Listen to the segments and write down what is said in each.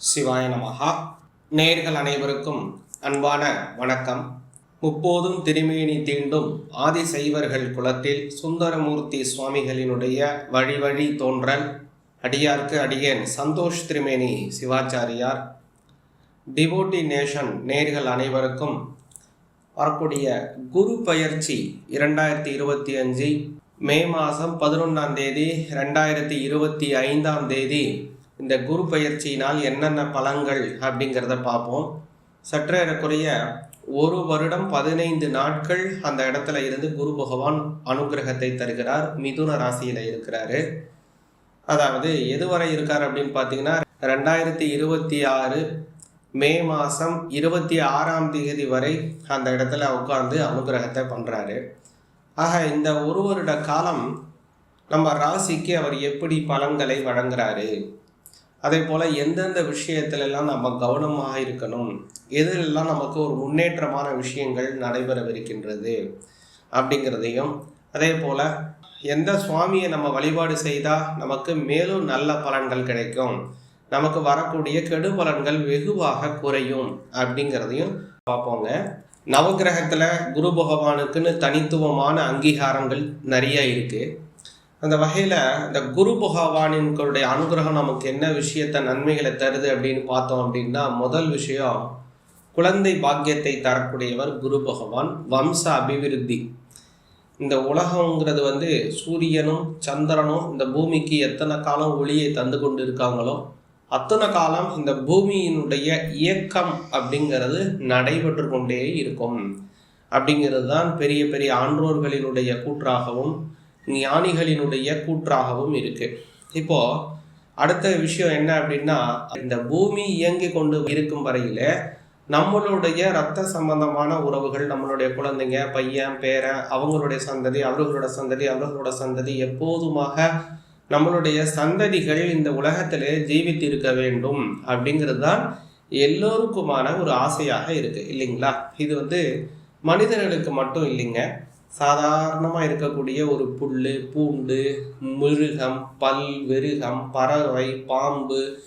சிவாய நமகா நேர்கள் அனைவருக்கும் அன்பான வணக்கம். முப்போதும் திருமேனி தீண்டும் ஆதிசைவர்கள் குலத்தில் சுந்தரமூர்த்தி சுவாமிகளினுடைய வழி வழி தோன்றல் அடியார்க்கு அடியேன் சந்தோஷ் திருமேனி சிவாச்சாரியார். டிவோட்டி நேஷன் நேர்கள் அனைவருக்கும் வரக்கூடிய குரு பயிற்சி இரண்டாயிரத்தி இருபத்தி அஞ்சு மே மாதம் பதினொன்றாம் தேதி ரெண்டாயிரத்தி இருபத்தி ஐந்தாம் தேதி இந்த குரு பயிற்சியினால் என்னென்ன பலன்கள் அப்படிங்கிறத பார்ப்போம். சற்றேறக்குறைய ஒரு வருடம் பதினைந்து நாட்கள் அந்த இடத்துல இருந்து குரு பகவான் அனுகிரகத்தை தருகிறார். மிதுன ராசியில் இருக்கிறாரு. அதாவது எதுவரை இருக்கார் அப்படின்னு பார்த்தீங்கன்னா ரெண்டாயிரத்தி இருபத்தி ஆறு மே மாதம் இருபத்தி ஆறாம் தேதி வரை அந்த இடத்துல உட்காந்து அனுகிரகத்தை பண்ணுறாரு ஆக இந்த ஒரு வருட காலம் நம்ம ராசிக்கு அவர் எப்படி பலன்களை வழங்குறாரு? அதே போல் எந்தெந்த விஷயத்திலெல்லாம் நம்ம கவனமாக இருக்கணும்? எதிலெல்லாம் நமக்கு ஒரு முன்னேற்றமான விஷயங்கள் நடைபெறவிருக்கின்றது அப்படிங்கிறதையும் அதே போல் எந்த சுவாமியை நம்ம வழிபாடு செய்தால் நமக்கு மேலும் நல்ல பலன்கள் கிடைக்கும்? நமக்கு வரக்கூடிய கெடு பலன்கள் வெகுவாக குறையும் அப்படிங்கிறதையும் பார்ப்போங்க. நவகிரகத்தில் குரு பகவானுக்குன்னு தனித்துவமான அங்கீகாரங்கள் நிறைய இருக்குது அந்த வகையில் இந்த குரு பகவானின்களுடைய அனுகிரகம் நமக்கு என்ன விஷயத்த நன்மைகளை தருது அப்படின்னு பார்த்தோம் அப்படின்னா முதல் விஷயம் குழந்தை பாக்கியத்தை தரக்கூடியவர் குரு பகவான் வம்ச அபிவிருத்தி. இந்த உலகங்கிறது வந்து சூரியனும் சந்திரனும் இந்த பூமிக்கு எத்தனை காலம் ஒளியை தந்து கொண்டு இருக்காங்களோ அத்தனை காலம் இந்த பூமியினுடைய இயக்கம் அப்படிங்கிறது நடைபெற்று கொண்டே இருக்கும். அப்படிங்கிறது தான் பெரிய பெரிய ஆன்றோர்களினுடைய கூற்றாகவும் ஞானிகளினுடைய கூற்றாகவும் இருக்கு. இப்போ அடுத்த விஷயம் என்ன அப்படின்னா இந்த பூமி இயங்கி கொண்டு இருக்கும் வரையில நம்மளுடைய ரத்த சம்பந்தமான உறவுகள் நம்மளுடைய குழந்தைங்க பையன் பேரன் அவங்களுடைய சந்ததி அவர்களோட சந்ததி அவர்களோட சந்ததி எப்போதுமாக நம்மளுடைய சந்ததிகள் இந்த உலகத்திலே ஜீவித்து இருக்க வேண்டும் அப்படிங்கிறது தான் எல்லோருக்குமான ஒரு ஆசையாக இருக்கு இல்லைங்களா? இது வந்து மனிதர்களுக்கு மட்டும் இல்லைங்க. சாதாரணமாக இருக்கக்கூடிய ஒரு புல் பூண்டு மிருகம் பல் வெருகம் பறவை பாம்பு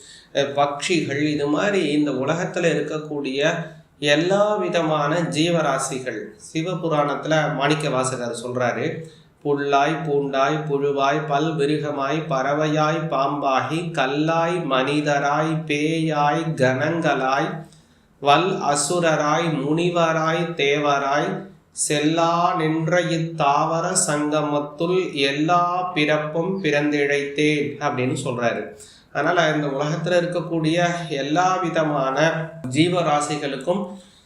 பட்சிகள் இது மாதிரி இந்த உலகத்தில் இருக்கக்கூடிய எல்லா விதமான ஜீவராசிகள். சிவபுராணத்தில் மாணிக்க வாசகர் சொல்கிறாரு புல்லாய் பூண்டாய் புழுவாய் பல் விருகமாய் பறவையாய் பாம்பாகி கல்லாய் மனிதராய் பேயாய் கணங்களாய் வல் அசுரராய் முனிவராய் தேவராய் செல்லா நின்ற இத்தாவர சங்கமத்துள் எல்லா பிறப்பும் பிறந்திழைத்தேன் அப்படின்னு சொல்றாரு. அதனால இந்த உலகத்துல இருக்கக்கூடிய எல்லா விதமான ஜீவராசிகளுக்கும்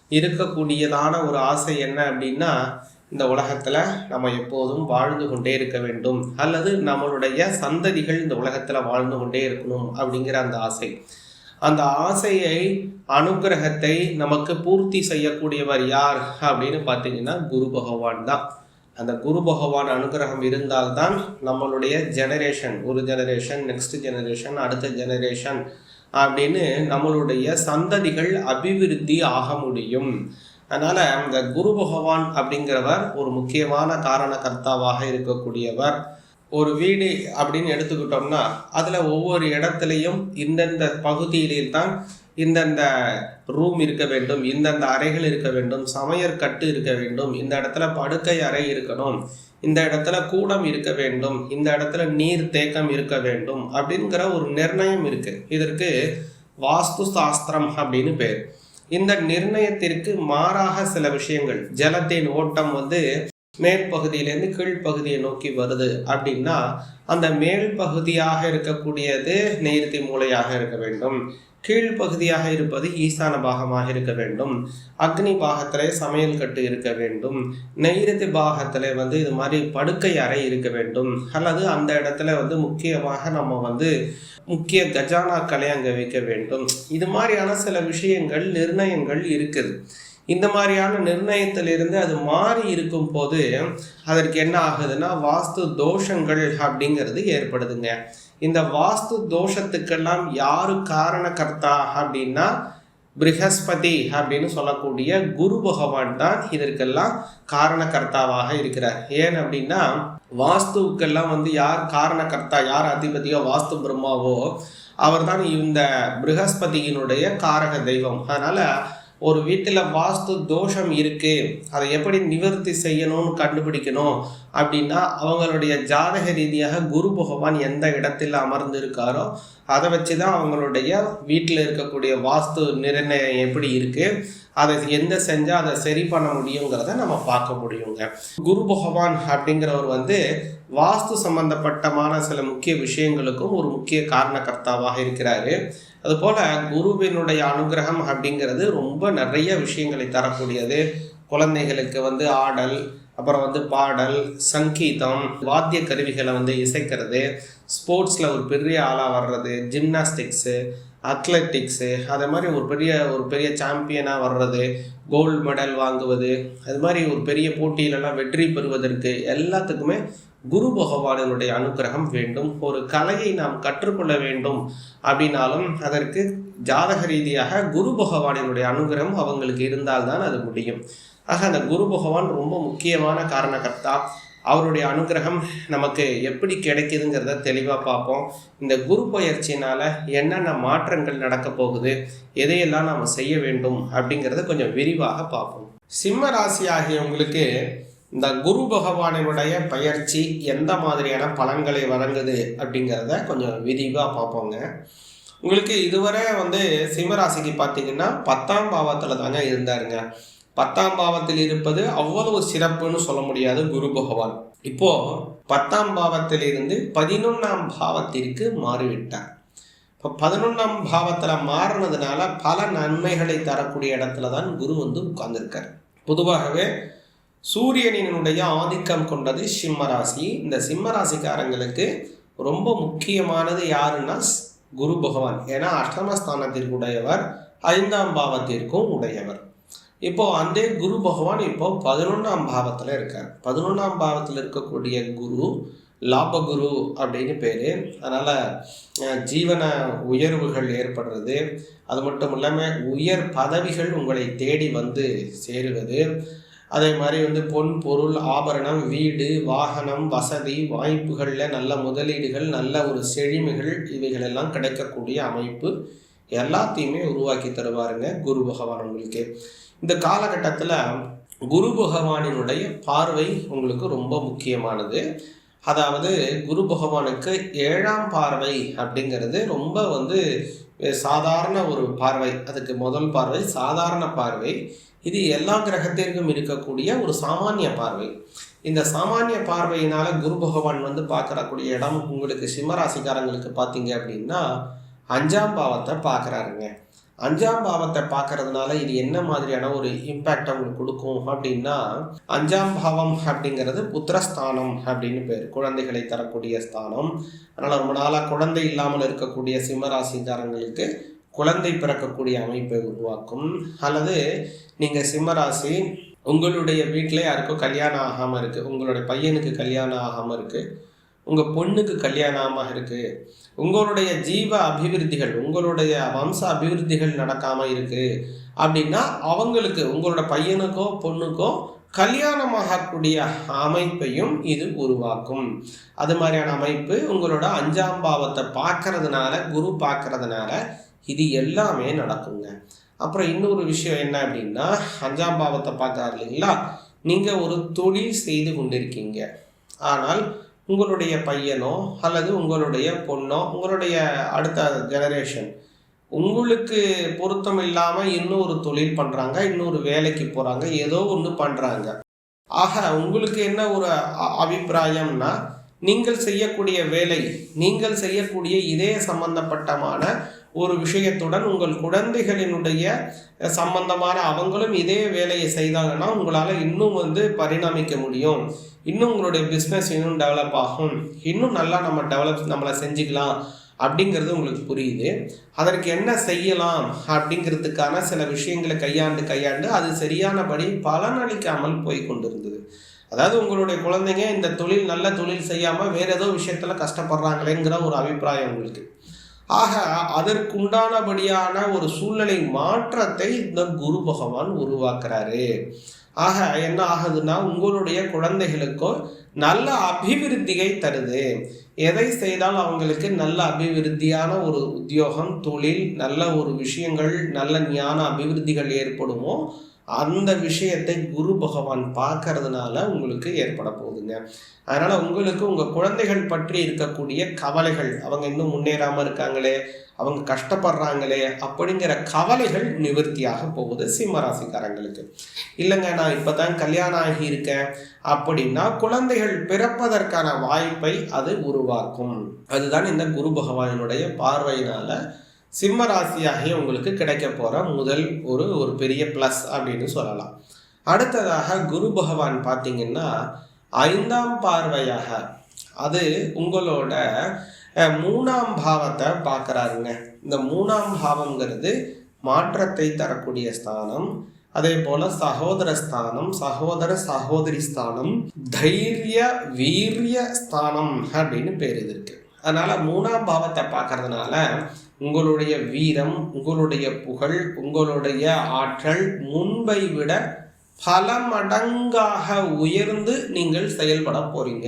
இருக்கக்கூடியதான ஒரு ஆசை என்ன அப்படின்னா இந்த உலகத்துல நம்ம எப்போதும் வாழ்ந்து கொண்டே இருக்க வேண்டும். அல்லது நம்மளுடைய சந்ததிகள் இந்த உலகத்துல வாழ்ந்து கொண்டே இருக்கணும் அப்படிங்கிற அந்த ஆசை. அந்த ஆசையை அனுகிரகத்தை நமக்கு பூர்த்தி செய்யக்கூடியவர் யார் அப்படின்னு பார்த்தீங்கன்னா குரு பகவான் தான். அந்த குரு பகவான் அனுகிரகம் இருந்தால்தான் நம்மளுடைய ஜெனரேஷன் ஒரு ஜெனரேஷன் நெக்ஸ்ட் ஜெனரேஷன் அடுத்த ஜெனரேஷன் அப்படின்னு நம்மளுடைய சந்ததிகள் அபிவிருத்தி ஆக முடியும். அதனால் அந்த குரு பகவான் அப்படிங்கிறவர் ஒரு முக்கியமான காரண கர்த்தாவாக இருக்கக்கூடியவர். ஒரு வீடு அப்படின்னு எடுத்துக்கிட்டோம்னா அதில் ஒவ்வொரு இடத்துலையும் இந்தந்த பகுதியிலே தான் இந்தந்த ரூம் இருக்க வேண்டும் இந்தந்த அறைகள் இருக்க வேண்டும் சமையற்கட்டு இருக்க வேண்டும் இந்த இடத்துல படுக்கை அறை இருக்கணும் இந்த இடத்துல கூடம் இருக்க வேண்டும் இந்த இடத்துல நீர் தேக்கம் இருக்க வேண்டும் அப்படிங்கிற ஒரு நிர்ணயம் இருக்கு. இதற்கு வாஸ்து சாஸ்திரம் அப்படின்னு பேர். இந்த நிர்ணயத்திற்கு மாறாக சில விஷயங்கள். ஜலத்தின் ஓட்டம் வந்து மேற்பகுதியிலேருந்து கீழ்ப்பகுதியை நோக்கி வருது அப்படின்னா அந்த மேல் பகுதியாக இருக்கக்கூடியது நேர்த்தி மூலையாக இருக்க வேண்டும். கீழ்ப்பகுதியாக இருப்பது ஈசான பாகமாக இருக்க வேண்டும். அக்னி பாகத்திலே சமையல் கட்டு இருக்க வேண்டும். நெய்ரதி பாகத்தில் வந்து இது மாதிரி படுக்கை அறை இருக்க வேண்டும். அல்லது அந்த இடத்துல வந்து முக்கியமாக நம்ம வந்து முக்கிய கஜானாக்களை அங்கே வைக்க வேண்டும். இது மாதிரியான சில விஷயங்கள் நிர்ணயங்கள் இருக்குது. இந்த மாதிரியான நிர்ணயத்திலிருந்து அது மாறி இருக்கும் போது அதற்கு என்ன ஆகுதுன்னா வாஸ்து தோஷங்கள் அப்படிங்கிறது ஏற்படுதுங்க. இந்த வாஸ்து தோஷத்துக்கெல்லாம் யாரு காரணக்கர்த்தா அப்படின்னா பிருகஸ்பதி அப்படின்னு சொல்லக்கூடிய குரு பகவான் தான் இதற்கெல்லாம் காரணக்கர்த்தாவாக இருக்கிறார். ஏன் அப்படின்னா வாஸ்துவுக்கெல்லாம் வந்து யார் காரணக்கர்த்தா யார் அதிபதியோ வாஸ்து பிரம்மாவோ அவர்தான் இந்த ப்ரஹஸ்பதியினுடைய காரக தெய்வம். அதனால ஒரு வீட்டில் வாஸ்து தோஷம் இருக்கு. அதை எப்படி நிவர்த்தி செய்யணும்னு கண்டுபிடிக்கணும் அப்படின்னா அவங்களுடைய ஜாதக ரீதியாக குரு பகவான் எந்த இடத்தில் அமர்ந்து இருக்காரோ அதை வச்சு தான் அவங்களுடைய வீட்டில் இருக்கக்கூடிய வாஸ்து நிர்ணயம் எப்படி இருக்குது அதை எந்த செஞ்சால் அதை சரி பண்ண முடியுங்கிறத நம்ம பார்க்க முடியுங்க. குரு பகவான் அப்படிங்கிறவர் வந்து வாஸ்து சம்பந்தப்பட்டமான சில முக்கிய விஷயங்களுக்கும் ஒரு முக்கிய காரணகர்த்தாவாக இருக்கிறாரு. அதுபோல் குருவினுடைய அனுகிரகம் அப்படிங்கிறது ரொம்ப நிறைய விஷயங்களை தரக்கூடியது. குழந்தைகளுக்கு வந்து ஆடல் அப்புறம் வந்து பாடல் சங்கீதம் வாத்திய கருவிகளை வந்து இசைக்கிறது ஸ்போர்ட்ஸில் ஒரு பெரிய ஆளாக வர்றது ஜிம்னாஸ்டிக்ஸு அத்லெட்டிக்ஸு அதே மாதிரி ஒரு பெரிய ஒரு பெரிய சாம்பியனாக வர்றது கோல்டு மெடல் வாங்குவது அது மாதிரி ஒரு பெரிய போட்டியிலலாம் வெற்றி பெறுவதற்கு எல்லாத்துக்குமே குரு பகவானினுடைய அனுகிரகம் வேண்டும். ஒரு கலையை நாம் கற்றுக்கொள்ள வேண்டும் அப்படின்னாலும் அதற்கு ஜாதக ரீதியாக குரு பகவானினுடைய அனுகிரகம் அவங்களுக்கு இருந்தால்தான் அது முடியும். ஆக அந்த குரு பகவான் ரொம்ப முக்கியமான காரணகர்த்தா. அவருடைய அனுகிரகம் நமக்கு எப்படி கிடைக்குதுங்கிறத தெளிவாக பார்ப்போம். இந்த குரு பயிற்சினால் என்னென்ன மாற்றங்கள் நடக்க போகுது எதையெல்லாம் நாம் செய்ய வேண்டும் அப்படிங்கிறத கொஞ்சம் விரிவாக பார்ப்போம். சிம்ம ராசி ஆகியவங்களுக்கு இந்த குரு பகவானினுடைய பயிற்சி எந்த மாதிரியான பலன்களை வழங்குது அப்படிங்கிறத கொஞ்சம் விரிவாக பார்ப்போங்க. உங்களுக்கு இதுவரை வந்து சிம்மராசிக்கு பார்த்தீங்கன்னா பத்தாம் பாவத்தில் தாங்க இருந்தாருங்க. பத்தாம் பாவத்தில் இருப்பது அவ்வளவு சிறப்புன்னு சொல்ல முடியாது குரு பகவான். இப்போ பத்தாம் பாவத்தில் இருந்து பதினொன்றாம் பாவத்திற்கு மாறிவிட்டார். இப்போ பதினொன்றாம் பாவத்தில் மாறினதுனால பல நன்மைகளை தரக்கூடிய இடத்துல தான் குரு வந்து உட்கார்ந்துருக்கார். பொதுவாகவே சூரியனினுடைய ஆதிக்கம் கொண்டது சிம்மராசி. இந்த சிம்மராசிக்காரங்களுக்கு ரொம்ப முக்கியமானது யாருன்னா குரு பகவான். ஏன்னா அஷ்டமஸ்தானத்திற்குடையவர் ஐந்தாம் பாவத்திற்கும் உடையவர். இப்போ அந்த குரு பகவான் இப்போ பதினொன்றாம் பாவத்தில் இருக்கார். பதினொன்றாம் பாவத்தில் இருக்கக்கூடிய குரு லாபகுரு அப்படின்னு பேர். அதனால் ஜீவன உயர்வுகள் ஏற்படுறது. அது மட்டும் இல்லாமல் உயர் பதவிகள் உங்களை தேடி வந்து சேருவது. அதே மாதிரி வந்து பொன் பொருள் ஆபரணம் வீடு வாகனம் வசதி வாய்ப்புகளில் நல்ல முதலீடுகள் நல்ல ஒரு செழிமைகள் இவைகள் எல்லாம் கிடைக்கக்கூடிய அமைப்பு எல்லாத்தையுமே உருவாக்கி தருவாருங்க குரு பகவான் உங்களுக்கு இந்த காலகட்டத்தில் குரு பகவானினுடைய பார்வை உங்களுக்கு ரொம்ப முக்கியமானது. அதாவது குரு பகவானுக்கு ஏழாம் பார்வை அப்படிங்கிறது ரொம்ப வந்து சாதாரண ஒரு பார்வை. அதுக்கு முதல் பார்வை சாதாரண பார்வை. இது எல்லா கிரகத்திற்கும் இருக்கக்கூடிய ஒரு சாமானிய பார்வை. இந்த சாமானிய பார்வையினால குரு பகவான் வந்து பார்க்கறக்கூடிய இடம் உங்களுக்கு சிம்மராசிக்காரங்களுக்கு பார்த்தீங்க அப்படின்னா அஞ்சாம் பாவத்தை பார்க்குறாருங்க. அஞ்சாம் பாவத்தை பார்க்கறதுனால இது என்ன மாதிரியான ஒரு இம்பேக்ட் அவங்களுக்கு கொடுக்கும் அப்படின்னா அஞ்சாம் பாவம் அப்படிங்கிறது புத்திரஸ்தானம் அப்படின்னு பேர். குழந்தைகளை தரக்கூடிய ஸ்தானம். அதனால் ரொம்ப நாளாக குழந்தை இல்லாமல் இருக்கக்கூடிய சிம்மராசிக்காரங்களுக்கு குழந்தை பிறக்கக்கூடிய அமைப்பை உருவாக்கும். அல்லது நீங்கள் சிம்மராசி உங்களுடைய வீட்டில் யாருக்கும் கல்யாணம் ஆகாமல் இருக்குது உங்களுடைய பையனுக்கு கல்யாணம் ஆகாமல் இருக்குது உங்கள் பொண்ணுக்கு கல்யாணமாக இருக்குது உங்களுடைய ஜீவ அபிவிருத்திகள் உங்களுடைய வம்ச அபிவிருத்திகள் நடக்காமல் இருக்குது அப்படின்னா அவங்களுக்கு உங்களோட பையனுக்கோ பொண்ணுக்கோ கல்யாணமாகக்கூடிய அமைப்பையும் இது உருவாக்கும். அது மாதிரியான அமைப்பு உங்களோட அஞ்சாம் பாவத்தை பார்க்கறதுனால குரு பார்க்கறதுனால இது எல்லாமே நடக்குங்க. அப்புறம் இன்னொரு விஷயம் என்ன அப்படின்னா அஞ்சாம் பாவத்தை பார்க்கறாரு இல்லைங்களா? நீங்கள் ஒரு தொழில் செய்து கொண்டிருக்கீங்க. ஆனால் உங்களுடைய பையனோ அல்லது உங்களுடைய பொண்ணோ உங்களுடைய அடுத்த ஜெனரேஷன் உங்களுக்கு பொருத்தம் இல்லாமல் இன்னொரு தொழில் பண்ணுறாங்க இன்னொரு வேலைக்கு போகிறாங்க ஏதோ ஒன்று பண்ணுறாங்க ஆக உங்களுக்கு என்ன ஒரு அபிப்பிராயம்னா நீங்கள் செய்யக்கூடிய வேலை நீங்கள் செய்யக்கூடிய இதே சம்பந்தப்பட்டமான ஒரு விஷயத்துடன் உங்கள் குழந்தைகளினுடைய சம்பந்தமான அவங்களும் இதே வேலையை செய்தாங்கன்னா உங்களால் இன்னும் வந்து பரிணாமிக்க முடியும். இன்னும் உங்களுடைய பிஸ்னஸ் இன்னும் டெவலப் ஆகும். இன்னும் நல்லா நம்ம டெவலப் நம்மளை செஞ்சுக்கலாம் அப்படிங்கிறது உங்களுக்கு புரியுது. அதற்கு என்ன செய்யலாம் அப்படிங்கிறதுக்கான சில விஷயங்களை கையாண்டு கையாண்டு அது சரியானபடி பலனளிக்காமல் போய் கொண்டிருந்தது. அதாவது உங்களுடைய குழந்தைங்க இந்த தொழில் நல்ல தொழில் செய்யாமல் வேறு ஏதோ விஷயத்தில் கஷ்டப்படுறாங்களேங்கிற ஒரு அபிப்பிராயம் உங்களுக்கு. ஆக அதற்குண்டானபடியான ஒரு சூழ்நிலை மாற்றத்தை இந்த குரு பகவான் உருவாக்குறாரு. ஆக என்ன ஆகுதுன்னா உங்களுடைய குழந்தைகளுக்கும் நல்ல அபிவிருத்தியை தருது. எதை செய்தால் அவங்களுக்கு நல்ல அபிவிருத்தியான ஒரு உத்தியோகம் தொழில் நல்ல ஒரு விஷயங்கள் நல்ல ஞான அபிவிருத்திகள் ஏற்படுமோ அந்த விஷயத்தை குரு பகவான் பார்க்கறதுனால உங்களுக்கு ஏற்பட போகுதுங்க. அதனால் உங்களுக்கு உங்கள் குழந்தைகள் பற்றி இருக்கக்கூடிய கவலைகள் அவங்க இன்னும் முன்னேறாமல் இருக்காங்களே அவங்க கஷ்டப்படுறாங்களே அப்படிங்கிற கவலைகள் நிவர்த்தியாக போகுது சிம்மராசிக்காரங்களுக்கு. இல்லைங்க நான் இப்போ தான் கல்யாணம் ஆகியிருக்கேன் அப்படின்னா குழந்தைகள் பிறப்பதற்கான வாய்ப்பை அது உருவாக்கும். அதுதான் இந்த குரு பகவானுடைய பார்வையினால் சிம்ம ராசியாகி உங்களுக்கு கிடைக்க போகிற முதல் ஒரு ஒரு பெரிய ப்ளஸ் அப்படின்னு சொல்லலாம். அடுத்ததாக குரு பகவான் பார்த்தீங்கன்னா ஐந்தாம் பார்வையாக அது உங்களோட மூணாம் பாவத்தை பார்க்குறாருங்க. இந்த மூணாம் பாவம்ங்கிறது மாற்றத்தை தரக்கூடிய ஸ்தானம். அதே போல சகோதர ஸ்தானம் சகோதர சகோதரி ஸ்தானம் தைரிய வீரிய ஸ்தானம் அப்படின்னு பேர் இது இருக்கு. அதனால மூணாம் பாவத்தை பார்க்கறதுனால உங்களுடைய வீரம் உங்களுடைய புகழ் உங்களுடைய ஆற்றல் முன்பை விட பல மடங்காக உயர்ந்து நீங்கள் செயல்பட போகிறீங்க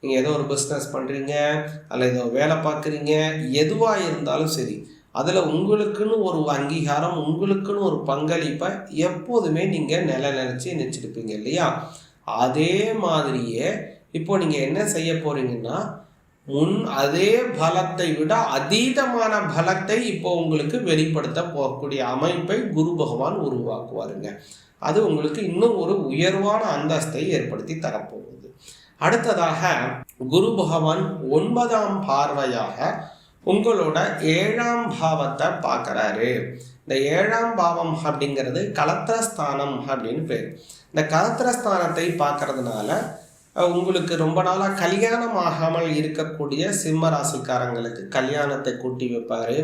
நீங்கள் ஏதோ ஒரு பிஸ்னஸ் பண்ணுறீங்க அல்ல ஏதோ வேலை பார்க்குறீங்க எதுவாக இருந்தாலும் சரி அதில் உங்களுக்குன்னு ஒரு அங்கீகாரம் உங்களுக்குன்னு ஒரு பங்களிப்பை எப்போதுமே நீங்கள் நில நினச்சி நினைச்சிருப்பீங்க இல்லையா? அதே மாதிரியே இப்போ நீங்கள் என்ன செய்ய போகிறீங்கன்னா முன் அதே பலத்தை விட அதீதமான பலத்தை இப்போ உங்களுக்கு வெளிப்படுத்த போகக்கூடிய அமைப்பை குரு பகவான் உருவாக்குவாருங்க. அது உங்களுக்கு இன்னும் ஒரு உயர்வான அந்தஸ்தை ஏற்படுத்தி தரப்போகுது. அடுத்ததாக குரு பகவான் ஒன்பதாம் பார்வையாக உங்களோட ஏழாம் பாவத்தை பார்க்குறாரு. இந்த ஏழாம் பாவம் அப்படிங்கிறது கலத்திரஸ்தானம் அப்படின்னு பேர். இந்த கலத்திரஸ்தானத்தை பார்க்கறதுனால உங்களுக்கு ரொம்ப நாளாக கல்யாணம் ஆகாமல் இருக்கக்கூடிய சிம்ம ராசிக்காரங்களுக்கு கல்யாணத்தை கூட்டி வைப்பாரு.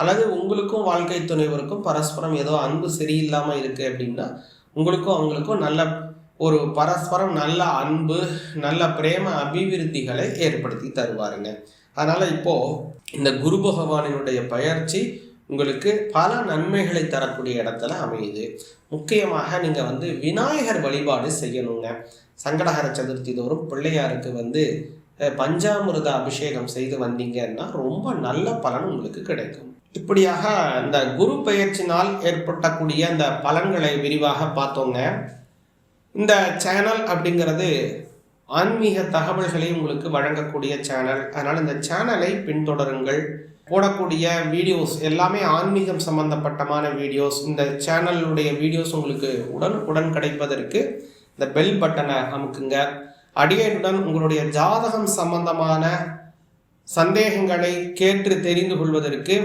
அல்லது உங்களுக்கும் வாழ்க்கை துணைவருக்கும் பரஸ்பரம் ஏதோ அன்பு சரியில்லாமல் இருக்கு அப்படின்னா உங்களுக்கும் அவங்களுக்கும் நல்ல ஒரு பரஸ்பரம் நல்ல அன்பு நல்ல பிரேம அபிவிருத்திகளை ஏற்படுத்தி தருவாருங்க. அதனால இப்போ இந்த குரு பகவானினுடைய பயிற்சி உங்களுக்கு பல நன்மைகளை தரக்கூடிய இடத்துல அமையுது. முக்கியமாக நீங்கள் வந்து விநாயகர் வழிபாடு செய்யணுங்க. சங்கடகர சதுர்த்தி தோறும் பிள்ளையாருக்கு வந்து அஹ், அபிஷேகம் செய்து வந்தீங்கன்னா ரொம்ப நல்ல பலன் உங்களுக்கு கிடைக்கும். இப்படியாக இந்த குரு பெயர்ச்சினால் ஏற்பட்டக்கூடிய அந்த பலன்களை விரிவாக பார்த்தோங்க. இந்த சேனல் அப்படிங்கிறது ஆன்மீக தகவல்களை உங்களுக்கு வழங்கக்கூடிய சேனல். அதனால் இந்த சேனலை பின்தொடருங்கள். போடக்கூடிய வீடியோஸ் எல்லாமே ஆன்மீகம் சம்பந்தப்பட்டமான வீடியோஸ் இந்த சேனலுடைய வீடியோஸ் உங்களுக்கு உடனுக்குடன் கிடைப்பதற்கு இந்த பெல் பட்டனை அமுக்குங்க. அடியனுடன் உங்களுடைய ஜாதகம் சம்பந்தமான சந்தேகங்களை கேட்டு தெரிந்து கொள்வதற்கு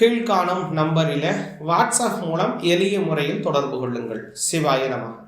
கீழ்காணும் நம்பரில் வாட்ஸ்அப் மூலம் எளிய முறையில் தொடர்பு கொள்ளுங்கள். சிவாய நமः.